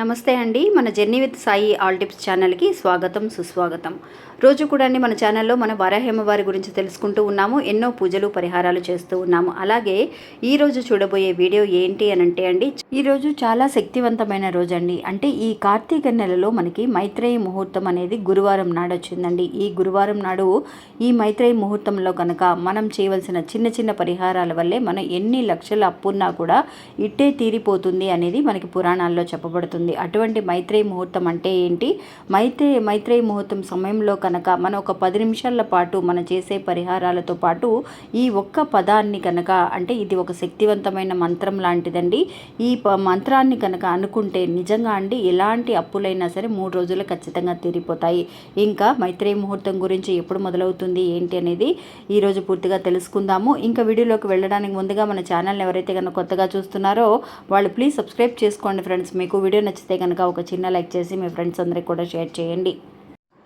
నమస్తే అండి. మన journey with Sai all tips ఛానల్కి స్వాగతం సుస్వాగతం. రోజు కూడా అండి మన ఛానల్లో మన వారాహేమవారి గురించి తెలుసుకుంటూ ఉన్నాము ఎన్నో పూజలు పరిహారాలు చేస్తూ ఉన్నాము. అలాగే ఈ రోజు చూడబోయే వీడియో ఏంటి అని అంటే అండి ఈ రోజు చాలా శక్తివంతమైన రోజు అండి. అంటే ఈ కార్తీక నెలలో మనకి మైత్రేయ ముహూర్తం అనేది గురువారం నాడు వచ్చిందండి. ఈ గురువారం నాడు ఈ మైత్రేయ ముహూర్తంలో కనుక మనం చేయవలసిన చిన్న చిన్న పరిహారాల వల్లే మనం ఎన్ని లక్షల అప్పున్నా కూడా ఇట్టే తీరిపోతుంది అనేది మనకి పురాణాల్లో చెప్పబడుతుంది. అటువంటి మైత్రేయ ముహూర్తం అంటే ఏంటి? మైత్రే మైత్రేయ ముహూర్తం సమయంలో కనుక మనం ఒక పది నిమిషాల పాటు మనం చేసే పరిహారాలతో పాటు ఈ ఒక్క పదాన్ని కనుక అంటే ఇది ఒక శక్తివంతమైన మంత్రం లాంటిదండి. ఈ ప మంత్రాన్ని కనుక అనుకుంటే నిజంగా అండి ఎలాంటి అప్పులైనా సరే మూడు రోజులు ఖచ్చితంగా తీరిపోతాయి. ఇంకా మైత్రేయ ముహూర్తం గురించి ఎప్పుడు మొదలవుతుంది ఏంటి అనేది ఈరోజు పూర్తిగా తెలుసుకుందాము. ఇంకా వీడియోలోకి వెళ్ళడానికి ముందుగా మన ఛానల్ని ఎవరైతే కనుక కొత్తగా చూస్తున్నారో వాళ్ళు ప్లీజ్ సబ్స్క్రైబ్ చేసుకోండి ఫ్రెండ్స్. మీకు వీడియో నచ్చితే కనుక ఒక చిన్న లైక్ చేసి మీ ఫ్రెండ్స్ అందరికి కూడా షేర్ చేయండి.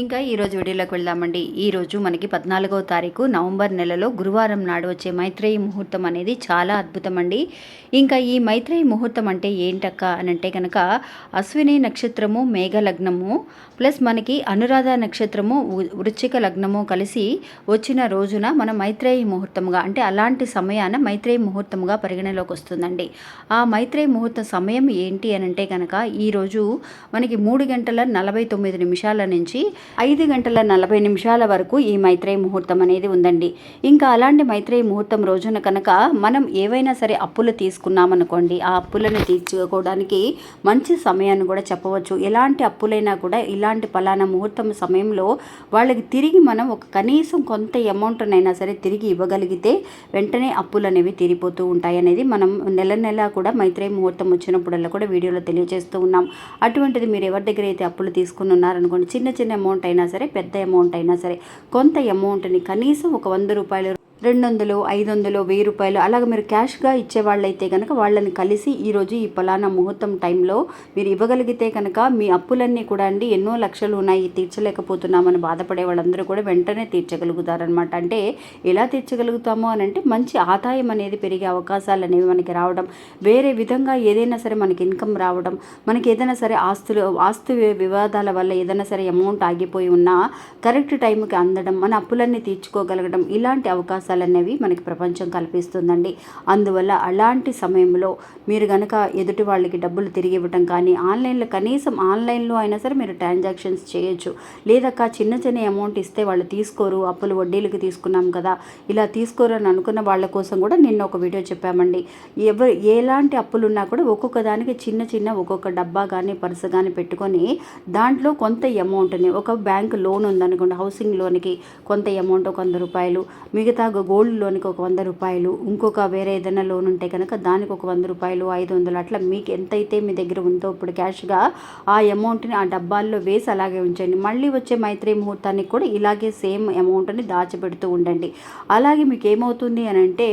ఇంకా ఈరోజు వీడియోలోకి వెళ్దామండి. ఈరోజు మనకి పద్నాలుగవ తారీఖు నవంబర్ నెలలో గురువారం నాడు వచ్చే మైత్రేయి ముహూర్తం అనేది చాలా అద్భుతం అండి ఇంకా ఈ మైత్రేయి ముహూర్తం అంటే ఏంటక్క అని అంటే కనుక అశ్విని నక్షత్రము మేఘ లగ్నము ప్లస్ మనకి అనురాధ నక్షత్రము వృశ్చిక లగ్నము కలిసి వచ్చిన రోజున మన మైత్రేయి ముహూర్తంగా అంటే అలాంటి సమయాన మైత్రేయి ముహూర్తంగా పరిగణలోకి వస్తుందండి. ఆ మైత్రేయి ముహూర్తం సమయం ఏంటి అని అంటే కనుక ఈరోజు మనకి మూడు గంటల నలభై తొమ్మిది నిమిషాల నుంచి ఐదు గంటల నలభై నిమిషాల వరకు ఈ మైత్రేయ ముహూర్తం అనేది ఉందండి. ఇంకా అలాంటి మైత్రేయ ముహూర్తం రోజున కనుక మనం ఏవైనా సరే అప్పులు తీసుకున్నామనుకోండి ఆ అప్పులను తీర్చుకోవడానికి మంచి సమయాన్ని కూడా చెప్పవచ్చు. ఎలాంటి అప్పులైనా కూడా ఇలాంటి పలానా ముహూర్తం సమయంలో వాళ్ళకి తిరిగి మనం ఒక కనీసం కొంత అమౌంట్నైనా సరే తిరిగి ఇవ్వగలిగితే వెంటనే అప్పులు అనేవి తీరిపోతూ ఉంటాయి అనేది మనం నెల నెల కూడా మైత్రేయ ముహూర్తం వచ్చినప్పుడల్లా కూడా వీడియోలో తెలియజేస్తూ ఉన్నాం. అటువంటిది మీరు ఎవరి దగ్గర అయితే అప్పులు తీసుకుని ఉన్నారనుకోండి చిన్న చిన్న అమౌంట్ అయినా సరే పెద్ద అమౌంట్ అయినా సరే కొంత అమౌంట్ని కనీసం ఒక వంద రూపాయలు రెండు వందలు ఐదు వందలు వెయ్యి రూపాయలు. అలాగ మీరు క్యాష్గా ఇచ్చేవాళ్ళైతే కనుక వాళ్ళని కలిసి ఈరోజు ఈ ఫలానా ముహూర్తం టైంలో మీరు ఇవ్వగలిగితే కనుక మీ అప్పులన్నీ కూడా అండి ఎన్నో లక్షలు ఉన్నాయి తీర్చలేకపోతున్నామని బాధపడే వాళ్ళందరూ కూడా వెంటనే తీర్చగలుగుతారనమాట అంటే ఎలా తీర్చగలుగుతాము అని అంటే మంచి ఆదాయం అనేది పెరిగే అవకాశాలు అనేవి మనకి రావడం వేరే విధంగా ఏదైనా సరే మనకి ఇన్కమ్ రావడం మనకి ఏదైనా సరే ఆస్తులు ఆస్తు వివాదాల వల్ల ఏదైనా సరే అమౌంట్ ఆగిపోయి ఉన్నా కరెక్ట్ టైంకి అందడం మన అప్పులన్నీ తీర్చుకోగలగడం ఇలాంటి అవకాశం అనేవి మనకి ప్రపంచం కల్పిస్తుందండి. అందువల్ల అలాంటి సమయంలో మీరు గనక ఎదుటి వాళ్ళకి డబ్బులు తిరిగి ఇవ్వటం కానీ ఆన్లైన్లో కనీసం ఆన్లైన్లో అయినా సరే మీరు ట్రాన్సాక్షన్స్ చేయొచ్చు. లేదక్క చిన్న చిన్న అమౌంట్ ఇస్తే వాళ్ళు తీసుకోరు అప్పులు వడ్డీలకి తీసుకున్నాం కదా ఇలా తీసుకోరు అని అనుకున్న వాళ్ళ కోసం కూడా నిన్న ఒక వీడియో చెప్పామండి. ఎవరు ఎలాంటి అప్పులు ఉన్నా కూడా ఒక్కొక్క దానికి చిన్న చిన్న ఒక్కొక్క డబ్బా కానీ పర్సు కానీ పెట్టుకొని దాంట్లో కొంత అమౌంట్ని ఒక బ్యాంక్ లోన్ ఉందనుకోండి హౌసింగ్ లోన్కి కొంత అమౌంట్ ఒక వంద రూపాయలు మిగతా గోల్డ్ లోన్కి ఒక వంద రూపాయలు ఇంకొక వేరే ఏదైనా లోన్ ఉంటే కనుక దానికి ఒక వంద రూపాయలు ఐదు వందలు అట్లా మీకు ఎంతైతే మీ దగ్గర ఉందో ఇప్పుడు క్యాష్గా ఆ అమౌంట్ని ఆ డబ్బాల్లో వేసి అలాగే ఉంచండి. మళ్ళీ వచ్చే మైత్రి ముహూర్తానికి కూడా ఇలాగే సేమ్ అమౌంట్ని దాచిపెడుతూ ఉండండి. అలాగే మీకు ఏమవుతుంది అని అంటే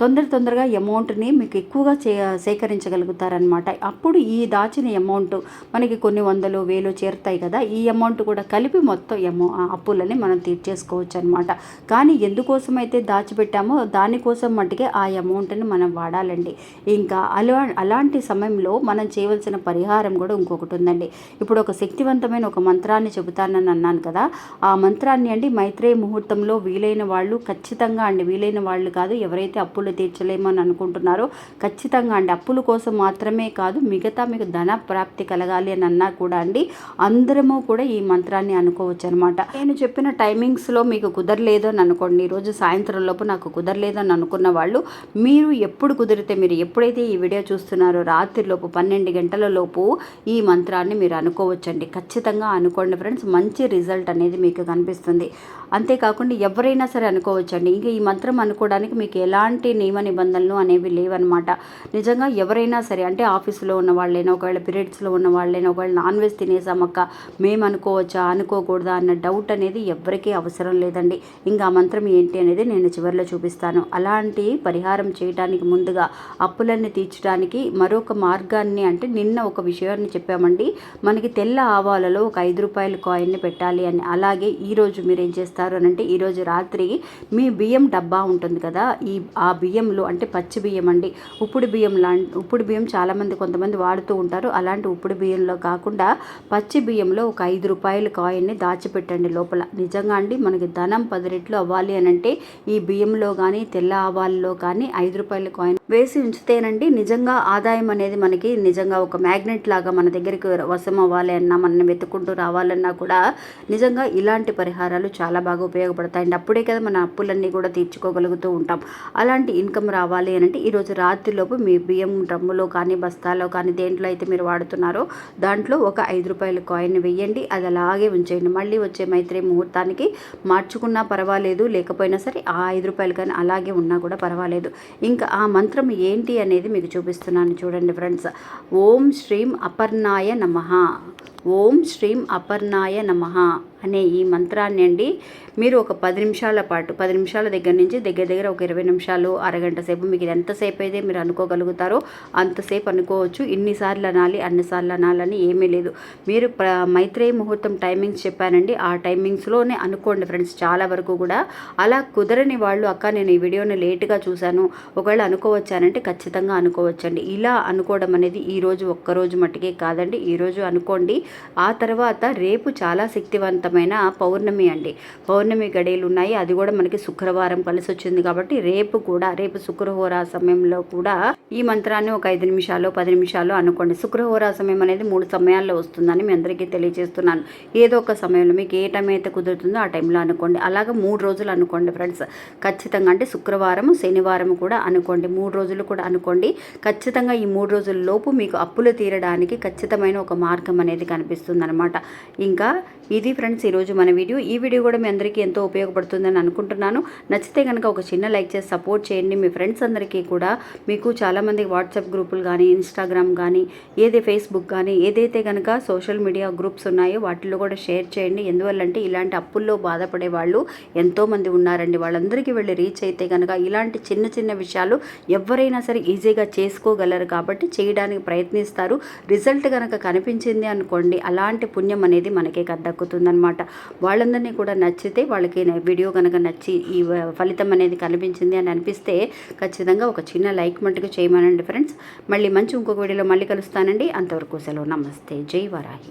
తొందర తొందరగా అమౌంట్ని మీకు ఎక్కువగా చే సేకరించగలుగుతారనమాట అప్పుడు ఈ దాచిన అమౌంట్ మనకి కొన్ని వందలు వేలు చేరుతాయి కదా ఈ అమౌంట్ కూడా కలిపి మొత్తం అమౌ ఆ అప్పులని మనం తీర్చేసుకోవచ్చు అనమాట కానీ ఎందుకోసమైతే దాచిపెట్టామో దానికోసం మట్టుకే ఆ అమౌంట్ని మనం వాడాలండి. ఇంకా అలా అలాంటి సమయంలో మనం చేయవలసిన పరిహారం కూడా ఇంకొకటి ఉందండి. ఇప్పుడు ఒక శక్తివంతమైన ఒక మంత్రాన్ని చెబుతానని అన్నాను కదా ఆ మంత్రాన్ని అండి మైత్రేయ ముహూర్తంలో వీలైన వాళ్ళు ఖచ్చితంగా అండి వీలైన వాళ్ళు కాదు ఎవరైతే అప్పులు తీర్చలేమని అనుకుంటున్నారో ఖచ్చితంగా అండి. అప్పుల కోసం మాత్రమే కాదు మిగతా మీకు ధన ప్రాప్తి కలగాలి అని అన్నా కూడా అండి అందరము కూడా ఈ మంత్రాన్ని అనుకోవచ్చు అనమాట నేను చెప్పిన టైమింగ్స్లో మీకు కుదరలేదు అని అనుకోండి ఈరోజు సాయంత్రం సంవత్సరంలోపు లోపు నాకు కుదరలేదని అనుకున్న వాళ్ళు మీరు ఎప్పుడు కుదిరితే మీరు ఎప్పుడైతే ఈ వీడియో చూస్తున్నారో రాత్రిలోపు పన్నెండు గంటల లోపు ఈ మంత్రాన్ని మీరు అనుకోవచ్చండి. ఖచ్చితంగా అనుకోండి ఫ్రెండ్స్ మంచి రిజల్ట్ అనేది మీకు కనిపిస్తుంది. అంతేకాకుండా ఎవరైనా సరే అనుకోవచ్చండి. ఇంకా ఈ మంత్రం అనుకోవడానికి మీకు ఎలాంటి నియమ నిబంధనలు అనేవి లేవన్నమాట. నిజంగా ఎవరైనా సరే అంటే ఆఫీసులో ఉన్న వాళ్ళైనా ఒకవేళ పీరియడ్స్లో ఉన్న వాళ్ళైనా ఒకవేళ నాన్ వెజ్ తినేసామక్క మేము అనుకోవచ్చా అనుకోకూడదా అన్న డౌట్ అనేది ఎవరికీ అవసరం లేదండి. ఇంకా ఆ మంత్రం ఏంటి అనేది నేను నేను చివరిలో చూపిస్తాను. అలాంటి పరిహారం చేయడానికి ముందుగా అప్పులన్నీ తీర్చడానికి మరొక మార్గాన్ని అంటే నిన్న ఒక విషయాన్ని చెప్పామండి. మనకి తెల్ల ఆవాలలో ఒక ఐదు రూపాయల కాయిన్ని పెట్టాలి అని. అలాగే ఈరోజు మీరు ఏం చేస్తారు అని అంటే ఈరోజు రాత్రి మీ బియ్యం డబ్బా ఉంటుంది కదా ఈ ఆ బియ్యంలో అంటే పచ్చి బియ్యం అండి. ఉప్పుడు బియ్యం లా ఉప్పుడు బియ్యం చాలామంది కొంతమంది వాడుతూ ఉంటారు. అలాంటి ఉప్పుడు బియ్యంలో కాకుండా పచ్చి బియ్యంలో ఒక ఐదు రూపాయల కాయిన్ని దాచిపెట్టండి లోపల. నిజంగా అండి మనకి ధనం పది రెట్లు అవ్వాలి అని అంటే ఈ బియ్యంలో కానీ తెల్ల ఆవాల్లో కానీ ఐదు రూపాయల కాయిన్ వేసి ఉంచితేనండి నిజంగా ఆదాయం అనేది మనకి నిజంగా ఒక మ్యాగ్నెట్ లాగా మన దగ్గరికి వశం అవ్వాలి అన్నా మనం వెతుక్కుంటూ రావాలన్నా కూడా నిజంగా ఇలాంటి పరిహారాలు చాలా బాగా ఉపయోగపడతాయండి. అప్పుడే కదా మన అప్పులన్నీ కూడా తీర్చుకోగలుగుతూ ఉంటాం. అలాంటి ఇన్కమ్ రావాలి అని అంటే ఈరోజు రాత్రిలోపు మీ బియ్యం డ్రమ్ములో కానీ బస్తాలో కానీ దేంట్లో అయితే మీరు వాడుతున్నారో దాంట్లో ఒక ఐదు రూపాయల కాయిన్ వెయ్యండి అది అలాగే ఉంచేయండి. మళ్ళీ వచ్చే మైత్రి ముహూర్తానికి మార్చుకున్నా పర్వాలేదు లేకపోయినా సరే ఆ ఐదు రూపాయలు కానీ అలాగే ఉన్నా కూడా పర్వాలేదు. ఇంకా ఆ మంత్రం ఏంటి అనేది మీకు చూపిస్తున్నాను చూడండి ఫ్రెండ్స్. ఓం శ్రీం అపర్ణాయ నమ. ఓం శ్రీం అపర్ణాయ నమ. అనే ఈ మంత్రాన్ని అండి మీరు ఒక పది నిమిషాల పాటు పది నిమిషాల దగ్గర నుంచి దగ్గర దగ్గర ఒక ఇరవై నిమిషాలు అరగంట సేపు మీకు ఇది ఎంతసేపు అయితే మీరు అనుకోగలుగుతారో అంతసేపు అనుకోవచ్చు. ఇన్నిసార్లు అనాలి అన్నిసార్లు అనాలని ఏమీ లేదు. మీరు ప్ర మైత్రేయ ముహూర్తం టైమింగ్స్ చెప్పానండి. ఆ టైమింగ్స్లోనే అనుకోండి ఫ్రెండ్స్ చాలా వరకు కూడా. అలా కుదరని వాళ్ళు అక్క నేను ఈ వీడియోని లేట్గా చూశాను. ఒకవేళ అనుకోవచ్చానంటే ఖచ్చితంగా అనుకోవచ్చండి. ఇలా అనుకోవడం అనేది ఈరోజు ఒక్కరోజు మట్టుకే కాదండి. ఈరోజు అనుకోండి. ఆ తర్వాత రేపు చాలా శక్తివంతం శక్తివంతమైన పౌర్ణమి అండి. పౌర్ణమి గడియలు ఉన్నాయి అది కూడా మనకి శుక్రవారం కలిసి వచ్చింది కాబట్టి రేపు కూడా రేపు శుక్రహోర సమయంలో కూడా ఈ మంత్రాన్ని ఒక ఐదు నిమిషాలు పది నిమిషాలు అనుకోండి. శుక్రహోర సమయం అనేది మూడు సమయాల్లో వస్తుందని మీ అందరికీ తెలియజేస్తున్నాను. ఏదో ఒక సమయంలో మీకు ఏ టైం అయితే కుదురుతుందో ఆ టైంలో అనుకోండి. అలాగే మూడు రోజులు అనుకోండి ఫ్రెండ్స్. ఖచ్చితంగా అంటే శుక్రవారం శనివారం కూడా అనుకోండి. మూడు రోజులు కూడా అనుకోండి. ఖచ్చితంగా ఈ మూడు రోజుల లోపు మీకు అప్పులు తీరడానికి ఖచ్చితమైన ఒక మార్గం అనేది కనిపిస్తుంది అనమాట ఇంకా ఇది ఫ్రెండ్స్ ఈరోజు మన వీడియో. ఈ వీడియో కూడా మీ అందరికీ ఎంతో ఉపయోగపడుతుందని అనుకుంటున్నాను. నచ్చితే కనుక ఒక చిన్న లైక్ చేసి సపోర్ట్ చేయండి. మీ ఫ్రెండ్స్ అందరికీ కూడా మీకు చాలామంది వాట్సాప్ గ్రూపులు కానీ ఇన్స్టాగ్రామ్ కానీ ఏదే ఫేస్బుక్ కానీ ఏదైతే కనుక సోషల్ మీడియా గ్రూప్స్ ఉన్నాయో వాటిల్లో కూడా షేర్ చేయండి. ఎందువల్లంటే ఇలాంటి అప్పుల్లో బాధపడే వాళ్ళు ఎంతోమంది ఉన్నారండి. వాళ్ళందరికీ వెళ్ళి రీచ్ అయితే కనుక ఇలాంటి చిన్న చిన్న విషయాలు ఎవరైనా సరే ఈజీగా చేసుకోగలరు కాబట్టి చేయడానికి ప్రయత్నిస్తారు. రిజల్ట్ కనుక కనిపించింది అనుకోండి అలాంటి పుణ్యం అనేది మనకే అనమాట వాళ్ళందరినీ కూడా నచ్చితే వాళ్ళకి వీడియో కనుక నచ్చి ఈ ఫలితం అనేది కనిపించింది అని అనిపిస్తే ఖచ్చితంగా ఒక చిన్న లైక్ మట్టుకు చేయమనండి ఫ్రెండ్స్. మళ్ళీ మంచి ఇంకొక వీడియోలో మళ్ళీ కలుస్తానండి. అంతవరకు సెలవు. నమస్తే. జై వరాహి.